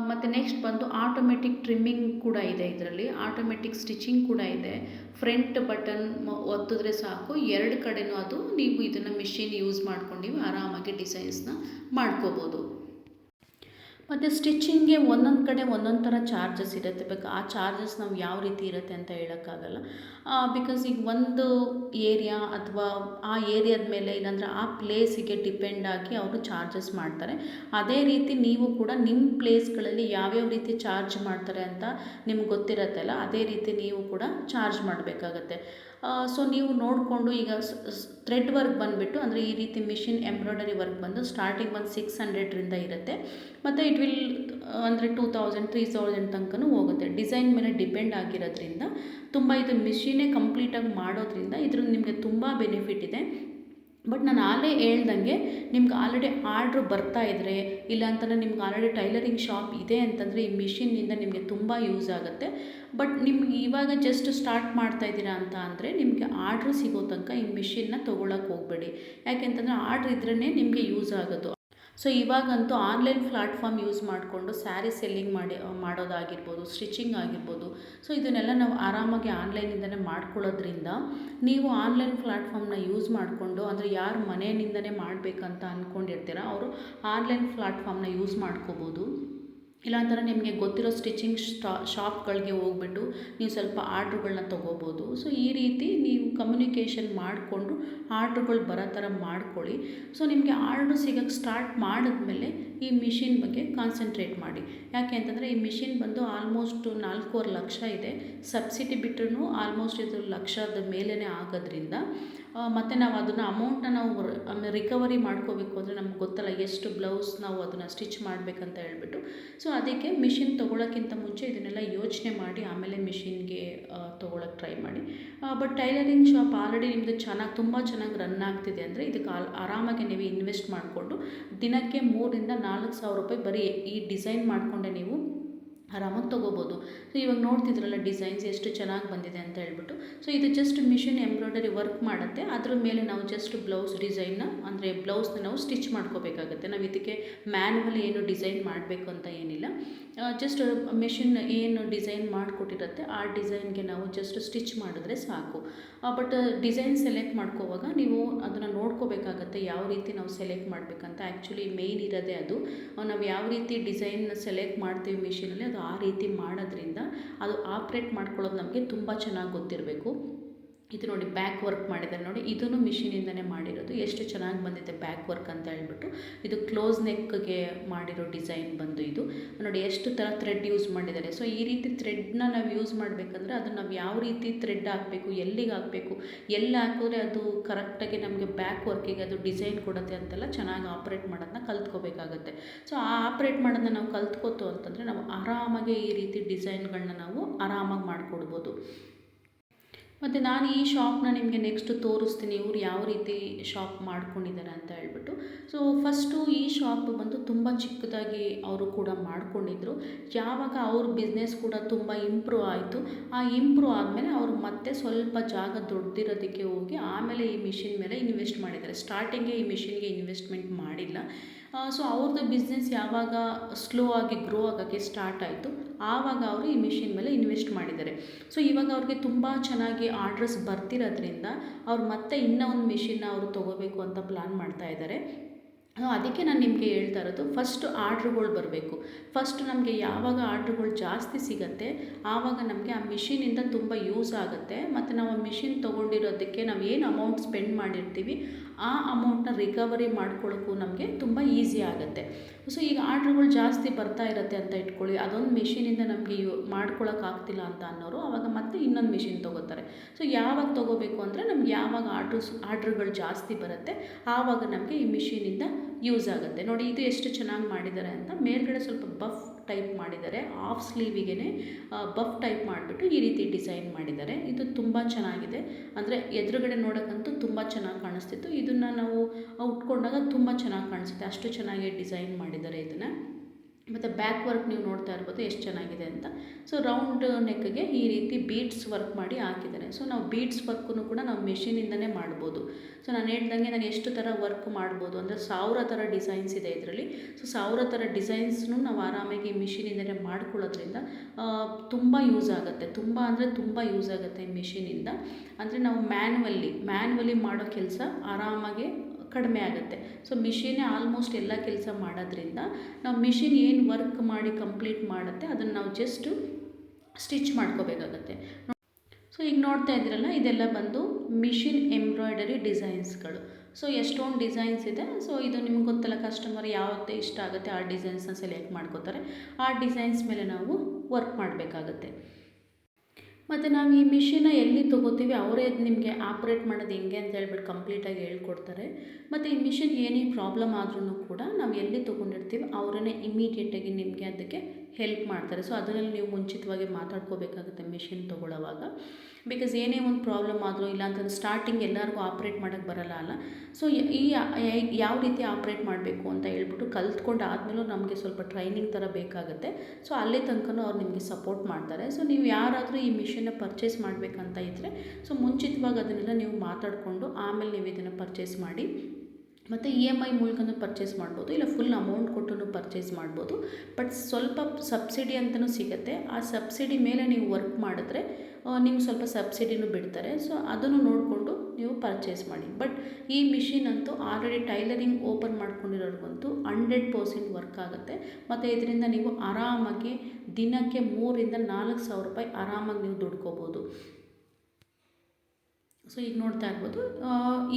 ಮತ್ತು ನೆಕ್ಸ್ಟ್ ಬಂದು ಆಟೋಮೆಟಿಕ್ ಟ್ರಿಮ್ಮಿಂಗ್ ಕೂಡ ಇದೆ ಇದರಲ್ಲಿ. ಆಟೋಮೆಟಿಕ್ ಸ್ಟಿಚಿಂಗ್ ಕೂಡ ಇದೆ. ಫ್ರಂಟ್ ಬಟನ್ ಒತ್ತಿದ್ರೆ ಸಾಕು. ಎರಡು ಕಡೆನೂ ಅದು ನೀವು ಇದನ್ನು ಮಿಷಿನ್ ಯೂಸ್ ಮಾಡ್ಕೊಂಡು ನೀವು ಆರಾಮಾಗಿ ಡಿಸೈನ್ಸ್ನ ಮಾಡ್ಕೋಬೋದು. ಮತ್ತು ಸ್ಟಿಚಿಂಗ್ಗೆ ಒಂದೊಂದು ಕಡೆ ಒಂದೊಂದು ಥರ ಚಾರ್ಜಸ್ ಇರುತ್ತೆ. ಬೇಕು ಆ ಚಾರ್ಜಸ್ ನಾವು ಯಾವ ರೀತಿ ಇರುತ್ತೆ ಅಂತ ಹೇಳೋಕ್ಕಾಗಲ್ಲ. ಬಿಕಾಸ್ ಈಗ ಒಂದು ಏರಿಯಾ ಅಥವಾ ಆ ಏರಿಯಾದ ಮೇಲೆ ಇಲ್ಲಾಂದರೆ ಆ ಪ್ಲೇಸಿಗೆ ಡಿಪೆಂಡ್ ಆಗಿ ಅವರು ಚಾರ್ಜಸ್ ಮಾಡ್ತಾರೆ. ಅದೇ ರೀತಿ ನೀವು ಕೂಡ ನಿಮ್ಮ ಪ್ಲೇಸ್ಗಳಲ್ಲಿ ಯಾವ್ಯಾವ ರೀತಿ ಚಾರ್ಜ್ ಮಾಡ್ತಾರೆ ಅಂತ ನಿಮ್ಗೆ ಗೊತ್ತಿರತ್ತಲ್ಲ, ಅದೇ ರೀತಿ ನೀವು ಕೂಡ ಚಾರ್ಜ್ ಮಾಡಬೇಕಾಗತ್ತೆ. ಸೊ ನೀವು ನೋಡಿಕೊಂಡು ಈಗ ಥ್ರೆಡ್ ವರ್ಕ್ ಬಂದುಬಿಟ್ಟು, ಅಂದರೆ ಈ ರೀತಿ ಮಿಷಿನ್ ಎಂಬ್ರಾಯ್ಡರಿ ವರ್ಕ್ ಬಂದು ಸ್ಟಾರ್ಟಿಂಗ್ ಒಂದು ಸಿಕ್ಸ್ ಹಂಡ್ರೆಡ್ರಿಂದ ಇರುತ್ತೆ. ಮತ್ತು ಇಟ್ ವಿಲ್ ಅಂದರೆ ಟೂ ತೌಸಂಡ್ ತ್ರೀ ತೌಸಂಡ್ ತನಕನೂ ಹೋಗುತ್ತೆ. ಡಿಸೈನ್ ಮೇಲೆ ಡಿಪೆಂಡ್ ಆಗಿರೋದ್ರಿಂದ, ತುಂಬ ಇದು ಮಿಷಿನೇ ಕಂಪ್ಲೀಟಾಗಿ ಮಾಡೋದ್ರಿಂದ ಇದ್ರಲ್ಲಿ ನಿಮಗೆ ತುಂಬ ಬೆನಿಫಿಟ್ ಇದೆ. ಬಟ್ ನಾನು ಆಲೇ ಹೇಳ್ದಂಗೆ ನಿಮ್ಗೆ ಆಲ್ರೆಡಿ ಆರ್ಡ್ರ್ ಬರ್ತಾ ಇದ್ದರೆ ಇಲ್ಲ ಅಂತಂದರೆ ನಿಮ್ಗೆ ಆಲ್ರೆಡಿ ಟೈಲರಿಂಗ್ ಶಾಪ್ ಇದೆ ಅಂತಂದರೆ ಈ ಮಿಷಿನ್ನಿಂದ ನಿಮಗೆ ತುಂಬ ಯೂಸ್ ಆಗುತ್ತೆ. ಬಟ್ ನಿಮ್ಗೆ ಇವಾಗ ಜಸ್ಟ್ ಸ್ಟಾರ್ಟ್ ಮಾಡ್ತಾ ಇದ್ದೀರಾ ಅಂತ ಅಂದರೆ ನಿಮಗೆ ಆರ್ಡ್ರ್ ಸಿಗೋ ತನಕ ಈ ಮಿಷಿನ್ನ ತೊಗೊಳಕ್ಕೆ ಹೋಗಬೇಡಿ. ಯಾಕೆಂತಂದರೆ ಆರ್ಡ್ರ್ ಇದ್ರೇ ನಿಮಗೆ ಯೂಸ್ ಆಗೋದು. ಸೊ ಇವಾಗಂತೂ ಆನ್ಲೈನ್ ಪ್ಲಾಟ್ಫಾರ್ಮ್ ಯೂಸ್ ಮಾಡಿಕೊಂಡು ಸ್ಯಾರಿ ಸೆಲ್ಲಿಂಗ್ ಮಾಡಿ ಮಾಡೋದಾಗಿರ್ಬೋದು ಸ್ಟಿಚಿಂಗ್ ಆಗಿರ್ಬೋದು. ಸೊ ಇದನ್ನೆಲ್ಲ ನಾವು ಆರಾಮಾಗಿ ಆನ್ಲೈನಿಂದನೇ ಮಾಡ್ಕೊಳ್ಳೋದ್ರಿಂದ ನೀವು ಆನ್ಲೈನ್ ಪ್ಲಾಟ್ಫಾರ್ಮ್ನ ಯೂಸ್ ಮಾಡಿಕೊಂಡು, ಅಂದರೆ ಯಾರು ಮನೆಯಿಂದನೇ ಮಾಡಬೇಕಂತ ಅಂದ್ಕೊಂಡಿರ್ತೀರ ಅವರು ಆನ್ಲೈನ್ ಪ್ಲಾಟ್ಫಾರ್ಮ್ನ ಯೂಸ್ ಮಾಡ್ಕೋಬೋದು. ಇಲ್ಲಾಂದ್ರೆ ನಿಮಗೆ ಗೊತ್ತಿರೋ ಸ್ಟಿಚಿಂಗ್ ಸ್ಟಾ, ಶಾಪ್ಗಳಿಗೆ ಹೋಗ್ಬಿಟ್ಟು ನೀವು ಸ್ವಲ್ಪ ಆರ್ಡ್ರುಗಳನ್ನ ತೊಗೋಬೋದು. ಸೊ, ಈ ರೀತಿ ನೀವು ಕಮ್ಯುನಿಕೇಷನ್ ಮಾಡಿಕೊಂಡು ಆರ್ಡ್ರುಗಳು ಬರೋ ಥರ ಮಾಡ್ಕೊಳ್ಳಿ. ಸೊ, ನಿಮಗೆ ಆರ್ಡ್ರು ಸಿಗಕ್ಕೆ ಸ್ಟಾರ್ಟ್ ಮಾಡಿದ್ಮೇಲೆ ಈ ಮಿಷಿನ್ ಬಗ್ಗೆ ಕಾನ್ಸಂಟ್ರೇಟ್ ಮಾಡಿ. ಯಾಕೆ ಅಂತಂದರೆ ಈ ಮಿಷಿನ್ ಬಂದು ಆಲ್ಮೋಸ್ಟ್ ನಾಲ್ಕೂವರೆ ಲಕ್ಷ ಇದೆ. ಸಬ್ಸಿಡಿ ಬಿಟ್ಟರೂ ಆಲ್ಮೋಸ್ಟ್ ಇದು ಲಕ್ಷದ ಮೇಲೇ ಆಗೋದ್ರಿಂದ ಮತ್ತು ನಾವು ಅದನ್ನು ಅಮೌಂಟನ್ನ ನಾವು ರಿಕವರಿ ಮಾಡ್ಕೋಬೇಕು ಅಂದರೆ ನಮ್ಗೆ ಗೊತ್ತಲ್ಲ ಎಷ್ಟು ಬ್ಲೌಸ್ ನಾವು ಅದನ್ನು ಸ್ಟಿಚ್ ಮಾಡಬೇಕಂತ ಹೇಳ್ಬಿಟ್ಟು. ಸೊ ಅದಕ್ಕೆ ಮಿಷಿನ್ ತೊಗೊಳಕ್ಕಿಂತ ಮುಂಚೆ ಇದನ್ನೆಲ್ಲ ಯೋಚನೆ ಮಾಡಿ, ಆಮೇಲೆ ಮಿಷಿನ್ಗೆ ತೊಗೊಳಕ್ಕೆ ಟ್ರೈ ಮಾಡಿ. ಬಟ್ ಟೈಲರಿಂಗ್ ಶಾಪ್ ಆಲ್ರೆಡಿ ನಿಮ್ಮದು ಚೆನ್ನಾಗಿ, ತುಂಬ ಚೆನ್ನಾಗಿ ರನ್ ಆಗ್ತಿದೆ ಅಂದರೆ ಇದಕ್ಕೆ ಆರಾಮಾಗಿ ನೀವು ಇನ್ವೆಸ್ಟ್ ಮಾಡಿಕೊಂಡು ದಿನಕ್ಕೆ ಮೂರಿಂದ ನಾಲ್ಕು ನಾಲ್ಕು ಸಾವಿರ ರೂಪಾಯಿ ಬರೀ ಈ ಡಿಸೈನ್ ಮಾಡಿಕೊಂಡೆ ನೀವು. ಆರಾಮಾಗಿ ತೊಗೋಬೋದು. ಸೊ ಇವಾಗ ನೋಡ್ತಿದ್ರಲ್ಲ ಡಿಸೈನ್ಸ್ ಎಷ್ಟು ಚೆನ್ನಾಗಿ ಬಂದಿದೆ ಅಂತ ಹೇಳ್ಬಿಟ್ಟು. ಸೊ ಇದು ಜಸ್ಟ್ ಮಿಷಿನ್ ಎಂಬ್ರಾಯ್ಡರಿ ವರ್ಕ್ ಮಾಡುತ್ತೆ. ಅದ್ರ ಮೇಲೆ ನಾವು ಜಸ್ಟ್ ಬ್ಲೌಸ್ ಡಿಸೈನ್ನ ಅಂದರೆ ಬ್ಲೌಸ್ನ ನಾವು ಸ್ಟಿಚ್ ಮಾಡ್ಕೋಬೇಕಾಗುತ್ತೆ. ನಾವು ಇದಕ್ಕೆ ಮ್ಯಾನ್ಯಲ್ ಏನು ಡಿಸೈನ್ ಮಾಡಬೇಕು ಅಂತ ಏನಿಲ್ಲ. ಜಸ್ಟ್ ಮಿಷಿನ್ ಏನು ಡಿಸೈನ್ ಮಾಡಿಕೊಟ್ಟಿರುತ್ತೆ, ಆ ಡಿಸೈನ್ಗೆ ನಾವು ಜಸ್ಟ್ ಸ್ಟಿಚ್ ಮಾಡಿದ್ರೆ ಸಾಕು. ಬಟ್ ಡಿಸೈನ್ ಸೆಲೆಕ್ಟ್ ಮಾಡ್ಕೋವಾಗ ನೀವು ಅದನ್ನು ನೋಡ್ಕೋಬೇಕಾಗತ್ತೆ, ಯಾವ ರೀತಿ ನಾವು ಸೆಲೆಕ್ಟ್ ಮಾಡಬೇಕಂತ. ಆ್ಯಕ್ಚುಲಿ ಮೇಯ್ನ್ ಇರೋದೇ ಅದು. ನಾವು ಯಾವ ರೀತಿ ಡಿಸೈನ್ ಸೆಲೆಕ್ಟ್ ಮಾಡ್ತೀವಿ ಮಿಷಿನಲ್ಲಿ ಅದು ಆ ರೀತಿ ಮಾಡೋದ್ರಿಂದ ಅದು ಆಪ್ರೇಟ್ ಮಾಡ್ಕೊಳ್ಳೋದು ನಮಗೆ ತುಂಬ ಚೆನ್ನಾಗಿ ಗೊತ್ತಿರಬೇಕು. ಇದು ನೋಡಿ ಬ್ಯಾಕ್ ವರ್ಕ್ ಮಾಡಿದ್ದಾರೆ. ನೋಡಿ, ಇದನ್ನು ಮಿಷಿನಿಂದನೇ ಮಾಡಿರೋದು. ಎಷ್ಟು ಚೆನ್ನಾಗಿ ಬಂದಿದೆ ಬ್ಯಾಕ್ ವರ್ಕ್ ಅಂತ ಹೇಳ್ಬಿಟ್ಟು. ಇದು ಕ್ಲೋಸ್ ನೆಕ್ಗೆ ಮಾಡಿರೋ ಡಿಸೈನ್ ಬಂದು ಇದು. ನೋಡಿ, ಎಷ್ಟು ಥರ ಥ್ರೆಡ್ ಯೂಸ್ ಮಾಡಿದ್ದಾರೆ. ಸೊ ಈ ರೀತಿ ಥ್ರೆಡ್ನ ನಾವು ಯೂಸ್ ಮಾಡಬೇಕಂದ್ರೆ ಅದನ್ನು ನಾವು ಯಾವ ರೀತಿ ಥ್ರೆಡ್ ಹಾಕಬೇಕು, ಎಲ್ಲಿಗೆ ಹಾಕಬೇಕು, ಎಲ್ಲಿ ಹಾಕಿದ್ರೆ ಅದು ಕರೆಕ್ಟಾಗಿ ನಮಗೆ ಬ್ಯಾಕ್ ವರ್ಕಿಗೆ ಅದು ಡಿಸೈನ್ ಕೊಡುತ್ತೆ ಅಂತೆಲ್ಲ ಚೆನ್ನಾಗಿ ಆಪ್ರೇಟ್ ಮಾಡೋದನ್ನ ಕಲ್ತ್ಕೋಬೇಕಾಗತ್ತೆ. ಸೊ ಆ ಆಪ್ರೇಟ್ ಮಾಡೋದನ್ನ ನಾವು ಕಲ್ತ್ಕೋತು ಅಂತಂದರೆ, ನಾವು ಆರಾಮಾಗಿ ಈ ರೀತಿ ಡಿಸೈನ್ಗಳನ್ನ ನಾವು ಆರಾಮಾಗಿ ಮಾಡಿಕೊಡ್ಬೋದು. ಮತ್ತು ನಾನು ಈ ಶಾಪ್ನ ನಿಮಗೆ ನೆಕ್ಸ್ಟ್ ತೋರಿಸ್ತೀನಿ, ಇವರು ಯಾವ ರೀತಿ ಶಾಪ್ ಮಾಡ್ಕೊಂಡಿದ್ದಾರೆ ಅಂತ ಹೇಳ್ಬಿಟ್ಟು. ಸೊ ಫಸ್ಟು ಈ ಶಾಪ್ ಬಂದು ತುಂಬ ಚಿಕ್ಕದಾಗಿ ಅವರು ಕೂಡ ಮಾಡ್ಕೊಂಡಿದ್ರು. ಯಾವಾಗ ಅವ್ರ ಬಿಸ್ನೆಸ್ ಕೂಡ ತುಂಬ ಇಂಪ್ರೂವ್ ಆಯಿತು, ಆ ಇಂಪ್ರೂವ್ ಆದಮೇಲೆ ಅವರು ಮತ್ತೆ ಸ್ವಲ್ಪ ಜಾಗ ದೊಡ್ಡದಿರೋದಕ್ಕೆ ಹೋಗಿ ಆಮೇಲೆ ಈ ಮಿಷಿನ್ ಮೇಲೆ ಇನ್ವೆಸ್ಟ್ ಮಾಡಿದ್ದಾರೆ. ಸ್ಟಾರ್ಟಿಂಗೇ ಈ ಮಿಷಿನ್ಗೆ ಇನ್ವೆಸ್ಟ್ಮೆಂಟ್ ಮಾಡಿಲ್ಲ. ಸೊ ಅವ್ರದ್ದು ಬಿಸ್ನೆಸ್ ಯಾವಾಗ ಸ್ಲೋ ಆಗಿ ಗ್ರೋ ಆಗೋಕ್ಕೆ ಸ್ಟಾರ್ಟ್ ಆಯಿತು, ಆವಾಗ ಅವರು ಈ ಮಿಷಿನ್ ಮೇಲೆ ಇನ್ವೆಸ್ಟ್ ಮಾಡಿದ್ದಾರೆ. ಸೊ ಇವಾಗ ಅವ್ರಿಗೆ ತುಂಬ ಚೆನ್ನಾಗಿ ಆರ್ಡ್ರಸ್ ಬರ್ತಿರೋದ್ರಿಂದ ಅವ್ರು ಮತ್ತೆ ಇನ್ನೂ ಒಂದು ಮಿಷಿನ್ನ ಅವರು ತೊಗೋಬೇಕು ಅಂತ ಪ್ಲ್ಯಾನ್ ಮಾಡ್ತಾ ಇದ್ದಾರೆ. ಅದಕ್ಕೆ ನಾನು ನಿಮಗೆ ಹೇಳ್ತಾ ಇರೋದು ಫಸ್ಟ್ ಆರ್ಡ್ರ್ಗಳು ಬರಬೇಕು. ಫಸ್ಟ್ ನಮಗೆ ಯಾವಾಗ ಆರ್ಡ್ರ್ಗಳು ಜಾಸ್ತಿ ಸಿಗುತ್ತೆ, ಆವಾಗ ನಮಗೆ ಆ ಮಿಷಿನಿಂದ ತುಂಬ ಯೂಸ್ ಆಗುತ್ತೆ, ಮತ್ತು ನಾವು ಆ ಮಿಷಿನ್ ತೊಗೊಂಡಿರೋದಕ್ಕೆ ನಾವು ಏನು ಅಮೌಂಟ್ ಸ್ಪೆಂಡ್ ಮಾಡಿರ್ತೀವಿ ಆ ಅಮೌಂಟ್ನ ರಿಕವರಿ ಮಾಡ್ಕೊಳ್ಳೋಕ್ಕೂ ನಮಗೆ ತುಂಬ ಈಸಿ ಆಗುತ್ತೆ. ಸೊ ಈಗ ಆರ್ಡ್ರುಗಳು ಜಾಸ್ತಿ ಬರ್ತಾ ಇರುತ್ತೆ ಅಂತ ಇಟ್ಕೊಳ್ಳಿ, ಅದೊಂದು ಮೆಷಿನಿಂದ ನಮಗೆ ಯು ಮಾಡ್ಕೊಳ್ಳೋಕ್ಕಾಗ್ತಿಲ್ಲ ಅಂತ ಅನ್ನೋರು ಆವಾಗ ಮತ್ತೆ ಇನ್ನೊಂದು ಮೆಷಿನ್ ತೊಗೋತಾರೆ. ಸೊ ಯಾವಾಗ ತೊಗೋಬೇಕು ಅಂದರೆ ನಮ್ಗೆ ಯಾವಾಗ ಆರ್ಡ್ರಸ್, ಆರ್ಡ್ರ್ಗಳು ಜಾಸ್ತಿ ಬರುತ್ತೆ, ಆವಾಗ ನಮಗೆ ಈ ಮಿಷಿನಿಂದ ಯೂಸ್ ಆಗುತ್ತೆ. ನೋಡಿ, ಇದು ಎಷ್ಟು ಚೆನ್ನಾಗಿ ಮಾಡಿದ್ದಾರೆ ಅಂತ ಮೇಲ್ಗಡೆ ಸ್ವಲ್ಪ ಬಫ್ ಟೈಪ್ ಮಾಡಿದ್ದಾರೆ. ಆಫ್ ಸ್ಲೀವಿಗೆ ಬಫ್ ಟೈಪ್ ಮಾಡಿಬಿಟ್ಟು ಈ ರೀತಿ ಡಿಸೈನ್ ಮಾಡಿದ್ದಾರೆ. ಇದು ತುಂಬ ಚೆನ್ನಾಗಿದೆ. ಅಂದರೆ ಎದುರುಗಡೆ ನೋಡೋಕ್ಕಂತೂ ತುಂಬ ಚೆನ್ನಾಗಿ ಕಾಣಿಸ್ತಿತ್ತು. ಇದನ್ನು ನಾವು ಉಟ್ಕೊಂಡಾಗ ತುಂಬ ಚೆನ್ನಾಗಿ ಕಾಣಿಸುತ್ತೆ. ಅಷ್ಟು ಚೆನ್ನಾಗಿ ಡಿಸೈನ್ ಮಾಡಿದ್ದಾರೆ ಇದನ್ನು. ಮತ್ತು ಬ್ಯಾಕ್ ವರ್ಕ್ ನೀವು ನೋಡ್ತಾ ಇರ್ಬೋದು ಎಷ್ಟು ಚೆನ್ನಾಗಿದೆ ಅಂತ. ಸೊ ರೌಂಡ್ ನೆಕ್ಗೆ ಈ ರೀತಿ ಬೀಡ್ಸ್ ವರ್ಕ್ ಮಾಡಿ ಹಾಕಿದ್ದಾರೆ. ಸೊ ನಾವು ಬೀಡ್ಸ್ ವರ್ಕನ್ನು ಕೂಡ ನಾವು ಮೆಷಿನಿಂದನೇ ಮಾಡ್ಬೋದು. ಸೊ ನಾನು ಹೇಳ್ದಂಗೆ ನಾನು ಎಷ್ಟು ಥರ ವರ್ಕ್ ಮಾಡ್ಬೋದು ಅಂದರೆ ಸಾವಿರ ಥರ ಡಿಸೈನ್ಸ್ ಇದೆ ಇದರಲ್ಲಿ. ಸೊ ಸಾವಿರ ಥರ ಡಿಸೈನ್ಸ್ನು ನಾವು ಆರಾಮಾಗಿ ಮಿಷಿನಿಂದನೇ ಮಾಡ್ಕೊಳ್ಳೋದ್ರಿಂದ ತುಂಬ ಯೂಸ್ ಆಗುತ್ತೆ. ತುಂಬ ಅಂದರೆ ತುಂಬ ಯೂಸ್ ಆಗುತ್ತೆ ಮಿಷಿನಿಂದ ಅಂದರೆ ನಾವು ಮ್ಯಾನ್ವಲ್ಲಿ ಮ್ಯಾನ್ವಲಿ ಮಾಡೋ ಕೆಲಸ ಆರಾಮಾಗಿ ಕಡಿಮೆ ಆಗುತ್ತೆ. ಸೊ ಮಿಷಿನೇ ಆಲ್ಮೋಸ್ಟ್ ಎಲ್ಲ ಕೆಲಸ ಮಾಡೋದ್ರಿಂದ ನಾವು ಮಿಷಿನ್ ಏನು ವರ್ಕ್ ಮಾಡಿ ಕಂಪ್ಲೀಟ್ ಮಾಡುತ್ತೆ, ಅದನ್ನು ನಾವು ಜಸ್ಟು ಸ್ಟಿಚ್ ಮಾಡ್ಕೋಬೇಕಾಗತ್ತೆ. ಸೊ ಈಗ ನೋಡ್ತಾ ಇದ್ದೀರಲ್ಲ, ಇದೆಲ್ಲ ಬಂದು ಮಿಷಿನ್ ಎಂಬ್ರಾಯ್ಡರಿ ಡಿಸೈನ್ಸ್ಗಳು ಸೊ ಎಷ್ಟೊಂದು ಡಿಸೈನ್ಸ್ ಇದೆ. ಸೊ ಇದು ನಿಮ್ಗೆ ಗೊತ್ತಲ್ಲ ಕಸ್ಟಮರ್ ಯಾವತ್ತೇ ಇಷ್ಟ ಆಗುತ್ತೆ, ಆ ಡಿಸೈನ್ಸ್ನ ಸೆಲೆಕ್ಟ್ ಮಾಡ್ಕೋತಾರೆ. ಆ ಡಿಸೈನ್ಸ್ ಮೇಲೆ ನಾವು ವರ್ಕ್ ಮಾಡಬೇಕಾಗತ್ತೆ. ಮತ್ತು ನಾವು ಈ ಮಿಷಿನ ಎಲ್ಲಿ ತೊಗೋತೀವಿ, ಅವರೇ ಅದು ನಿಮಗೆ ಆಪ್ರೇಟ್ ಮಾಡೋದು ಹೆಂಗೆ ಅಂತ ಹೇಳ್ಬಿಟ್ಟು ಕಂಪ್ಲೀಟಾಗಿ ಹೇಳ್ಕೊಡ್ತಾರೆ. ಮತ್ತು ಈ ಮಿಷಿನ್ ಏನೇ ಪ್ರಾಬ್ಲಮ್ ಆದ್ರೂ ಕೂಡ ನಾವು ಎಲ್ಲಿ ತೊಗೊಂಡಿರ್ತೀವಿ ಅವರೇ ಇಮ್ಮಿಡಿಯೇಟಾಗಿ ನಿಮಗೆ ಅದಕ್ಕೆ ಹೆಲ್ಪ್ ಮಾಡ್ತಾರೆ. ಸೊ ಅದರಲ್ಲಿ ನೀವು ಮುಂಚಿತವಾಗಿ ಮಾತಾಡ್ಕೋಬೇಕಾಗುತ್ತೆ ಮೆಷಿನ್ ತೊಗೊಳ್ಳೋವಾಗ ಬಿಕಾಸ್ ಏನೇ ಒಂದು ಪ್ರಾಬ್ಲಮ್ ಆದರೂ ಇಲ್ಲ ಅಂತಂದ್ರೆ ಸ್ಟಾರ್ಟಿಂಗ್ ಎಲ್ಲರಿಗೂ ಆಪ್ರೇಟ್ ಮಾಡೋಕ್ಕೆ ಬರಲ್ಲ ಅಲ್ಲ. ಸೊ ಈ ಯಾವ ರೀತಿ ಆಪ್ರೇಟ್ ಮಾಡಬೇಕು ಅಂತ ಹೇಳ್ಬಿಟ್ಟು ಕಲ್ತ್ಕೊಂಡು ಆದಮೇಲೂ ನಮಗೆ ಸ್ವಲ್ಪ ಟ್ರೈನಿಂಗ್ ಥರ ಬೇಕಾಗುತ್ತೆ. ಸೊ ಅಲ್ಲಿ ತನಕನೂ ಅವ್ರು ನಿಮಗೆ ಸಪೋರ್ಟ್ ಮಾಡ್ತಾರೆ. ಸೊ ನೀವು ಯಾರಾದರೂ ಈ ಮಿಷಿನ್ನ ಪರ್ಚೇಸ್ ಮಾಡಬೇಕಂತ ಇದ್ದರೆ ಸೊ ಮುಂಚಿತವಾಗಿ ಅದನ್ನೆಲ್ಲ ನೀವು ಮಾತಾಡಿಕೊಂಡು ಆಮೇಲೆ ನೀವು ಇದನ್ನು ಪರ್ಚೇಸ್ ಮಾಡಿ ಮತ್ತು ಇ ಎಂ ಐ ಮೂಲಕನೂ ಪರ್ಚೇಸ್ ಮಾಡ್ಬೋದು, ಇಲ್ಲ ಫುಲ್ ಅಮೌಂಟ್ ಕೊಟ್ಟು ಪರ್ಚೇಸ್ ಮಾಡ್ಬೋದು. ಬಟ್ ಸ್ವಲ್ಪ ಸಬ್ಸಿಡಿ ಅಂತಲೂ ಸಿಗುತ್ತೆ. ಆ ಸಬ್ಸಿಡಿ ಮೇಲೆ ನೀವು ವರ್ಕ್ ಮಾಡಿದ್ರೆ ನಿಮ್ಗೆ ಸ್ವಲ್ಪ ಸಬ್ಸಿಡಿನೂ ಬಿಡ್ತಾರೆ. ಸೊ ಅದನ್ನು ನೋಡಿಕೊಂಡು ನೀವು ಪರ್ಚೇಸ್ ಮಾಡಿ. ಬಟ್ ಈ ಮಿಷಿನ್ ಅಂತೂ ಆಲ್ರೆಡಿ ಟೈಲರಿಂಗ್ ಓಪನ್ ಮಾಡ್ಕೊಂಡಿರೋರ್ಗಂತೂ ಹಂಡ್ರೆಡ್ ಪರ್ಸೆಂಟ್ ವರ್ಕ್ ಆಗುತ್ತೆ. ಮತ್ತು ಇದರಿಂದ ನೀವು ಆರಾಮಾಗಿ ದಿನಕ್ಕೆ ಮೂರಿಂದ ನಾಲ್ಕು ಸಾವಿರ ರೂಪಾಯಿ ಆರಾಮಾಗಿ ನೀವು ದುಡ್ಕೋಬೋದು. ಸೊ ಈಗ ನೋಡ್ತಾ ಇರ್ಬೋದು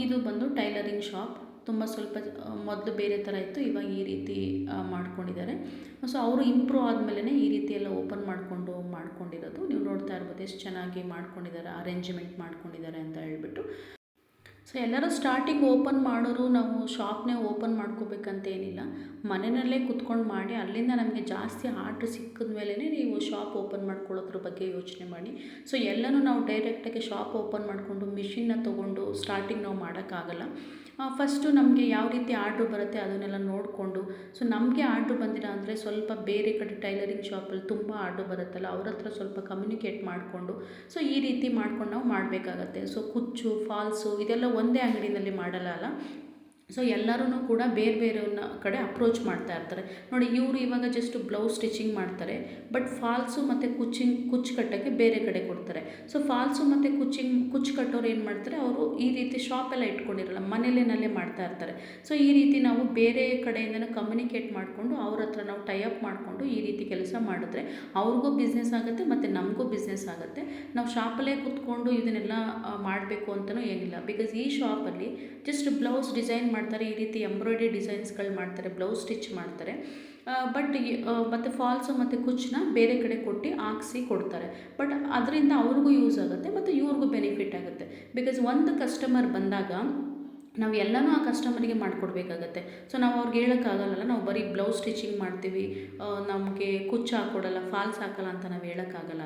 ಇದು ಬಂದು ಟೈಲರಿಂಗ್ ಶಾಪ್ ತುಂಬ ಸ್ವಲ್ಪ ಮೊದಲು ಬೇರೆ ಥರ ಇತ್ತು, ಇವಾಗ ಈ ರೀತಿ ಮಾಡ್ಕೊಂಡಿದ್ದಾರೆ. ಸೊ ಅವರು ಇಂಪ್ರೂವ್ ಆದಮೇಲೆ ಈ ರೀತಿ ಎಲ್ಲ ಓಪನ್ ಮಾಡಿಕೊಂಡು ಮಾಡ್ಕೊಂಡಿರೋದು. ನೀವು ನೋಡ್ತಾ ಇರ್ಬೋದು, ಎಷ್ಟು ಚೆನ್ನಾಗಿ ಮಾಡ್ಕೊಂಡಿದ್ದಾರೆ ಅರೇಂಜ್ಮೆಂಟ್ ಮಾಡ್ಕೊಂಡಿದ್ದಾರೆ ಅಂತ ಹೇಳ್ಬಿಟ್ಟು. ಸೊ ಎಲ್ಲರೂ ಸ್ಟಾರ್ಟಿಂಗ್ ಓಪನ್ ಮಾಡೋರು ನಾವು ಶಾಪ್ನೇ ಓಪನ್ ಮಾಡ್ಕೋಬೇಕಂತ ಏನಿಲ್ಲ ಮನೆಯಲ್ಲೇ ಕುತ್ಕೊಂಡು ಮಾಡಿ, ಅಲ್ಲಿಂದ ನಮಗೆ ಜಾಸ್ತಿ ಆರ್ಡ್ರ್ ಸಿಕ್ಕಿದ ಮೇಲೇ ನೀವು ಶಾಪ್ ಓಪನ್ ಮಾಡ್ಕೊಳ್ಳೋದ್ರ ಬಗ್ಗೆ ಯೋಚನೆ ಮಾಡಿ. ಸೊ ಎಲ್ಲನೂ ನಾವು ಡೈರೆಕ್ಟಾಗಿ ಶಾಪ್ ಓಪನ್ ಮಾಡಿಕೊಂಡು ಮಿಷಿನ್ನ ತೊಗೊಂಡು ಸ್ಟಾರ್ಟಿಂಗ್ ನಾವು ಮಾಡೋಕ್ಕಾಗಲ್ಲ. ಫಸ್ಟು ನಮಗೆ ಯಾವ ರೀತಿ ಆರ್ಡ್ರ್ ಬರುತ್ತೆ ಅದನ್ನೆಲ್ಲ ನೋಡಿಕೊಂಡು ಸೊ ನಮಗೆ ಆರ್ಡ್ರ್ ಬಂದಿಲ್ಲ ಅಂದರೆ ಸ್ವಲ್ಪ ಬೇರೆ ಕಡೆ ಟೈಲರಿಂಗ್ ಶಾಪಲ್ಲಿ ತುಂಬ ಆರ್ಡ್ರ್ ಬರುತ್ತಲ್ಲ, ಅವ್ರ ಹತ್ರ ಸ್ವಲ್ಪ ಕಮ್ಯುನಿಕೇಟ್ ಮಾಡಿಕೊಂಡು ಸೊ ಈ ರೀತಿ ಮಾಡ್ಕೊಂಡು ನಾವು ಮಾಡಬೇಕಾಗತ್ತೆ. ಸೊ ಕುಚ್ಚು ಫಾಲ್ಸು ಇದೆಲ್ಲ ಒಂದೇ ಅಂಗಡಿನಲ್ಲಿ ಮಾಡಲ್ಲ ಅಲ್ಲ? ಸೊ ಎಲ್ಲರೂ ಕೂಡ ಬೇರೆ ಬೇರೆಯವ್ರನ್ನ ಕಡೆ ಅಪ್ರೋಚ್ ಮಾಡ್ತಾ ಇರ್ತಾರೆ. ನೋಡಿ, ಇವರು ಇವಾಗ ಜಸ್ಟ್ ಬ್ಲೌಸ್ ಸ್ಟಿಚಿಂಗ್ ಮಾಡ್ತಾರೆ ಬಟ್ ಫಾಲ್ಸು ಮತ್ತು ಕುಚ್ಚಿಂಗ್, ಕುಚ್ಚು ಕಟ್ಟೋಕ್ಕೆ ಬೇರೆ ಕಡೆ ಕೊಡ್ತಾರೆ. ಸೊ ಫಾಲ್ಸು ಮತ್ತು ಕುಚ್ಚಿಂಗ್, ಕುಚ್ಚು ಕಟ್ಟೋರು ಏನು ಮಾಡ್ತಾರೆ, ಅವರು ಈ ರೀತಿ ಶಾಪೆಲ್ಲ ಇಟ್ಕೊಂಡಿರಲ್ಲ, ಮನೇಲೇನಲ್ಲೇ ಮಾಡ್ತಾ ಇರ್ತಾರೆ. ಸೊ ಈ ರೀತಿ ನಾವು ಬೇರೆ ಕಡೆಯಿಂದನೂ ಕಮ್ಯುನಿಕೇಟ್ ಮಾಡಿಕೊಂಡು, ಅವ್ರ ಹತ್ರ ನಾವು ಟೈಅಪ್ ಮಾಡಿಕೊಂಡು ಈ ರೀತಿ ಕೆಲಸ ಮಾಡಿದ್ರೆ ಅವ್ರಿಗೂ ಬಿಸ್ನೆಸ್ ಆಗುತ್ತೆ, ಮತ್ತು ನಮಗೂ ಬಿಸ್ನೆಸ್ ಆಗುತ್ತೆ. ನಾವು ಶಾಪಲ್ಲೇ ಕೂತ್ಕೊಂಡು ಇದನ್ನೆಲ್ಲ ಮಾಡಬೇಕು ಅಂತಲೂ ಏನಿಲ್ಲ. ಬಿಕಾಸ್ ಈ ಶಾಪಲ್ಲಿ ಜಸ್ಟ್ ಬ್ಲೌಸ್ ಡಿಸೈನ್ ಮಾಡ್ತಾರೆ, ಈ ರೀತಿ ಎಂಬ್ರಾಯ್ಡ್ರಿ ಡಿಸೈನ್ಸ್ಗಳು ಮಾಡ್ತಾರೆ ಬ್ಲೌಸ್ ಸ್ಟಿಚ್ ಮಾಡ್ತಾರೆ. ಬಟ್ ಮತ್ತು ಫಾಲ್ಸು ಮತ್ತು ಕುಚ್ಚನ್ನ ಬೇರೆ ಕಡೆ ಕೊಟ್ಟು ಹಾಕ್ಸಿ ಕೊಡ್ತಾರೆ. ಬಟ್ ಅದರಿಂದ ಅವ್ರಿಗೂ ಯೂಸ್ ಆಗುತ್ತೆ, ಮತ್ತು ಇವ್ರಿಗೂ ಬೆನಿಫಿಟ್ ಆಗುತ್ತೆ. ಬಿಕಾಸ್ ಒಂದು ಕಸ್ಟಮರ್ ಬಂದಾಗ ನಾವು ಎಲ್ಲನೂ ಆ ಕಸ್ಟಮರಿಗೆ ಮಾಡಿಕೊಡ್ಬೇಕಾಗತ್ತೆ. ಸೊ ನಾವು ಅವ್ರಿಗೆ ಹೇಳೋಕ್ಕಾಗಲ್ಲ ನಾವು ಬರೀ ಬ್ಲೌಸ್ ಸ್ಟಿಚಿಂಗ್ ಮಾಡ್ತೀವಿ ನಮಗೆ ಕುಚ್ಚು ಹಾಕ್ಕೊಡಲ್ಲ ಫಾಲ್ಸ್ ಹಾಕಲ್ಲ ಅಂತ ನಾವು ಹೇಳೋಕ್ಕಾಗಲ್ಲ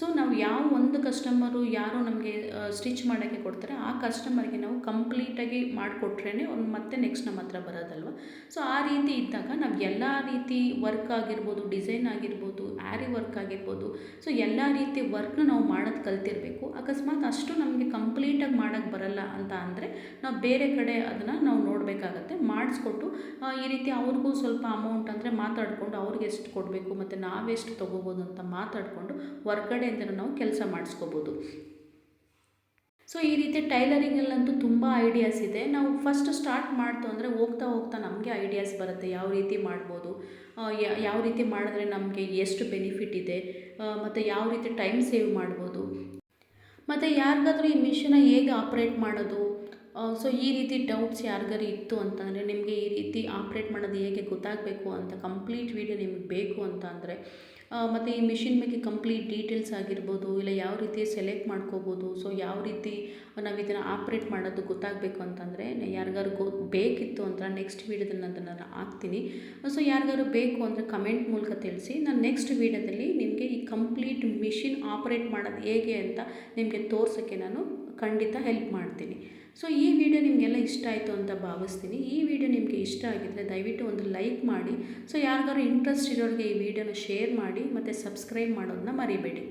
ಸೊ ನಾವು ಯಾವ ಒಂದು ಕಸ್ಟಮರು ಯಾರು ನಮಗೆ ಸ್ಟಿಚ್ ಮಾಡೋಕ್ಕೆ ಕೊಡ್ತಾರೆ, ಆ ಕಸ್ಟಮರ್ಗೆ ನಾವು ಕಂಪ್ಲೀಟಾಗಿ ಮಾಡಿಕೊಟ್ರೇ ಅವ್ನು ಮತ್ತೆ ನೆಕ್ಸ್ಟ್ ನಮ್ಮ ಹತ್ರ ಬರೋದಲ್ವ? ಸೊ ಆ ರೀತಿ ಇದ್ದಾಗ ನಾವು ಎಲ್ಲ ರೀತಿ ವರ್ಕ್ ಆಗಿರ್ಬೋದು ಡಿಸೈನ್ ಆಗಿರ್ಬೋದು ಆ್ಯರಿ ವರ್ಕ್ ಆಗಿರ್ಬೋದು. ಸೊ ಎಲ್ಲ ರೀತಿ ವರ್ಕ್ನ ನಾವು ಮಾಡೋದು ಕಲ್ತಿರಬೇಕು. ಅಕಸ್ಮಾತ್ ಅಷ್ಟು ನಮಗೆ ಕಂಪ್ಲೀಟಾಗಿ ಮಾಡೋಕ್ಕೆ ಬರಲ್ಲ ಅಂತ ಅಂದರೆ, ನಾವು ಬೇರೆ ಕಡೆ ಅದನ್ನು ನಾವು ನೋಡಬೇಕಾಗತ್ತೆ. ಮಾಡಿಸ್ಕೊಟ್ಟು ಈ ರೀತಿ ಅವ್ರಿಗೂ ಸ್ವಲ್ಪ ಅಮೌಂಟ್ ಅಂದರೆ ಮಾತಾಡಿಕೊಂಡು ಅವ್ರಿಗೆ ಎಷ್ಟು ಕೊಡಬೇಕು ಮತ್ತು ನಾವೆಷ್ಟು ತೊಗೋಬೋದು ಅಂತ ಮಾತಾಡಿಕೊಂಡು ಅಂತ ನಾವು ಕೆಲಸ ಮಾಡಿಸ್ಕೋಬೋದು. ಸೊ ಈ ರೀತಿ ಟೈಲರಿಂಗಲ್ಲಂತೂ ತುಂಬ ಐಡಿಯಾಸ್ ಇದೆ. ನಾವು ಫಸ್ಟ್ ಸ್ಟಾರ್ಟ್ ಮಾಡ್ತು ಅಂದರೆ ಹೋಗ್ತಾ ಹೋಗ್ತಾ ನಮಗೆ ಐಡಿಯಾಸ್ ಬರುತ್ತೆ. ಯಾವ ರೀತಿ ಮಾಡ್ಬೋದು ಯಾವ ರೀತಿ ಮಾಡಿದ್ರೆ ನಮಗೆ ಎಷ್ಟು ಬೆನಿಫಿಟ್ ಇದೆ ಮತ್ತು ಯಾವ ರೀತಿ ಟೈಮ್ ಸೇವ್ ಮಾಡ್ಬೋದು. ಮತ್ತು ಯಾರಿಗಾದ್ರೂ ಈ ಮಿಷಿನ ಹೇಗೆ ಆಪ್ರೇಟ್ ಮಾಡೋದು? ಸೊ ಈ ರೀತಿ ಡೌಟ್ಸ್ ಯಾರಿಗಾರು ಇತ್ತು ಅಂತಂದರೆ ನಿಮಗೆ ಈ ರೀತಿ ಆಪ್ರೇಟ್ ಮಾಡೋದು ಹೇಗೆ ಗೊತ್ತಾಗಬೇಕು ಅಂತ ಕಂಪ್ಲೀಟ್ ವೀಡಿಯೋ ನಿಮಗೆ ಬೇಕು ಅಂತ ಅಂದರೆ ಮತ್ತು ಈ ಮಿಷಿನ್ ಬಗ್ಗೆ ಕಂಪ್ಲೀಟ್ ಡೀಟೇಲ್ಸ್ ಆಗಿರ್ಬೋದು, ಇಲ್ಲ ಯಾವ ರೀತಿ ಸೆಲೆಕ್ಟ್ ಮಾಡ್ಕೋಬೋದು ಸೊ ಯಾವ ರೀತಿ ನಾವು ಇದನ್ನು ಆಪ್ರೇಟ್ ಮಾಡೋದು ಗೊತ್ತಾಗಬೇಕು ಅಂತಂದರೆ ಯಾರಿಗಾರು ಗೊ, ಬೇಕಿತ್ತು ಅಂತ ನೆಕ್ಸ್ಟ್ ವೀಡಿಯೋದಲ್ಲಿ ನಾನು ನಾನು ಹಾಕ್ತೀನಿ. ಸೊ ಯಾರಿಗಾರು ಬೇಕು ಅಂದರೆ ಕಮೆಂಟ್ ಮೂಲಕ ತಿಳಿಸಿ. ನಾನು ನೆಕ್ಸ್ಟ್ ವೀಡಿಯೋದಲ್ಲಿ ನಿಮಗೆ ಈ ಕಂಪ್ಲೀಟ್ ಮಿಷಿನ್ ಆಪ್ರೇಟ್ ಮಾಡೋದು ಹೇಗೆ ಅಂತ ನಿಮಗೆ ತೋರ್ಸೋಕ್ಕೆ ನಾನು ಖಂಡಿತ ಹೆಲ್ಪ್ ಮಾಡ್ತೀನಿ. ಸೊ ಈ ವಿಡಿಯೋ ನಿಮಗೆಲ್ಲ ಇಷ್ಟ ಆಯಿತು ಅಂತ ಭಾವಿಸ್ತೀನಿ. ಈ ವಿಡಿಯೋ ನಿಮಗೆ ಇಷ್ಟ ಆಗಿದ್ದರೆ ದಯವಿಟ್ಟು ಒಂದು ಲೈಕ್ ಮಾಡಿ. ಸೊ ಯಾರಿಗಾರು ಇಂಟ್ರೆಸ್ಟ್ ಇರೋರಿಗೆ ಈ ವಿಡಿಯೋನ ಶೇರ್ ಮಾಡಿ ಮತ್ತು ಸಬ್ಸ್ಕ್ರೈಬ್ ಮಾಡೋದನ್ನ ಮರಿಬೇಡಿ.